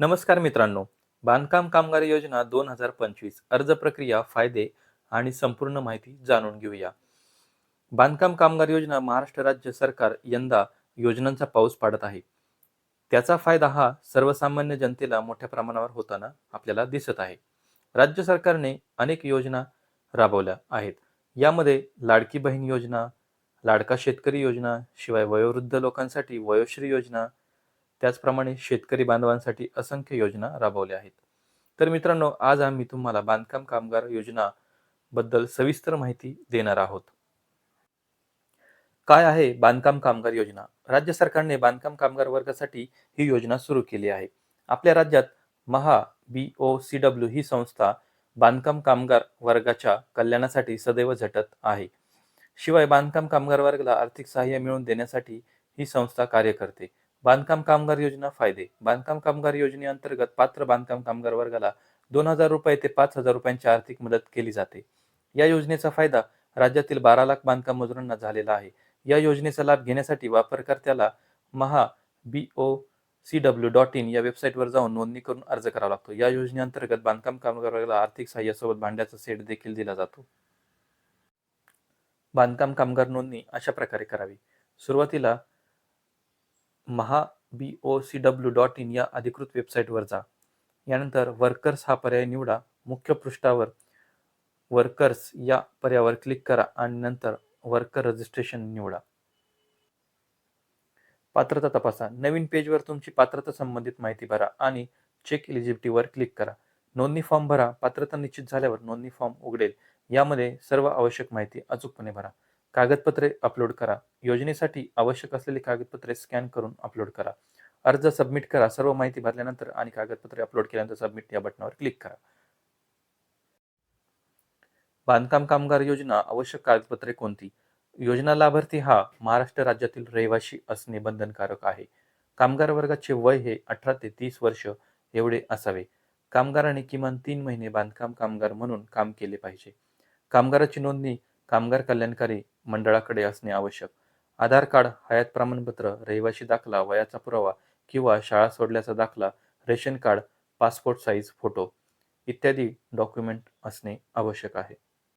नमस्कार मित्रांनो. बांधकाम कामगार योजना दोन हजार पंचवीस अर्ज प्रक्रिया फायदे आणि संपूर्ण माहिती जाणून घेऊया. बांधकाम कामगार योजना महाराष्ट्र राज्य सरकार यंदा योजनांचा पाऊस पाडत आहे. त्याचा फायदा हा सर्वसामान्य जनतेला मोठ्या प्रमाणावर होताना आपल्याला दिसत आहे. राज्य सरकारने अनेक योजना राबवल्या आहेत. यामध्ये लाडकी बहीण योजना लाडका शेतकरी योजना शिवाय वयोवृद्ध लोकांसाठी वयोश्री योजना त्याचप्रमाणे शेतकरी बांधवांसाठी असंख्य योजना राबवल्या आहेत. तर मित्रांनो आज आम्ही तुम्हाला बांधकाम कामगार योजना बद्दल सविस्तर माहिती देणार आहोत. काय आहे बांधकाम कामगार योजना? राज्य सरकारने बांधकाम कामगार वर्गासाठी ही योजना सुरू केली आहे. आपल्या राज्यात महा बी ओ सी डब्ल्यू ही संस्था बांधकाम कामगार वर्गाच्या कल्याणासाठी सदैव झटत आहे. शिवाय बांधकाम कामगार वर्गाला आर्थिक सहाय्य मिळवून देण्यासाठी ही संस्था कार्य करते. बांधकाम कामगार योजना फायदे. बांधकाम कामगार योजनेअंतर्गत पात्र बांधकाम कामगार वर्गाला दोन हजार रुपये ते पाच हजार रुपयांची आर्थिक मदत केली जाते. या योजनेचा फायदा राज्यातील बारा लाख बांधकाम मजुरांना झालेला आहे. या योजनेचा लाभ घेण्यासाठी वापरकर्त्याला Maha B O C W dot in या वेबसाईटवर जाऊन नोंदणी करून अर्ज करावा लागतो. या योजनेअंतर्गत बांधकाम कामगार वर्गाला आर्थिक सहाय्यासोबत भांड्याचा सेट देखील दिला जातो. बांधकाम कामगार नोंदणी अशा प्रकारे करावी. सुरुवातीला Maha B O C W dot in या अधिकृत वेबसाईटवर जा. यानंतर वर्कर्स हा पर्याय निवडा. मुख्य पृष्ठावर वर्कर्स या पर्यायावर क्लिक करा आणि नंतर वर्कर रजिस्ट्रेशन निवडा. पात्रता तपासा. नवीन पेजवर तुमची पात्रता संबंधित माहिती भरा आणि चेक एलिजिबिलिटीवर क्लिक करा. नोंदणी फॉर्म भरा. पात्रता निश्चित झाल्यावर नोंदणी फॉर्म उघडेल. यामध्ये सर्व आवश्यक माहिती अचूकपणे भरा. कागदपत्रे अपलोड करा. योजनेसाठी आवश्यक असलेली कागदपत्रे स्कॅन करून अपलोड करा. अर्ज सबमिट करा. सर्व माहिती भरल्यानंतर आणि कागदपत्रे अपलोड केल्यानंतर सबमिट या बटनावर क्लिक करा. बांधकाम कामगार योजना आवश्यक कागदपत्रे कोणती? योजना लाभार्थी हा महाराष्ट्र राज्यातील रहिवासी असणे बंधनकारक आहे. कामगार वर्गाचे वय हे अठरा ते तीस वर्ष एवढे असावे. कामगाराने किमान तीन महिने बांधकाम कामगार म्हणून काम केले पाहिजे. कामगाराची नोंदणी कामगार कल्याणकारी मंडळाकडे असणे आवश्यक. आधार कार्ड हयात प्रमाणपत्र रहिवासी दाखला वयाचा पुरावा किंवा शाळा सोडल्याचा दाखला ration card passport size photo इत्यादी डॉक्युमेंट असणे आवश्यक आहे.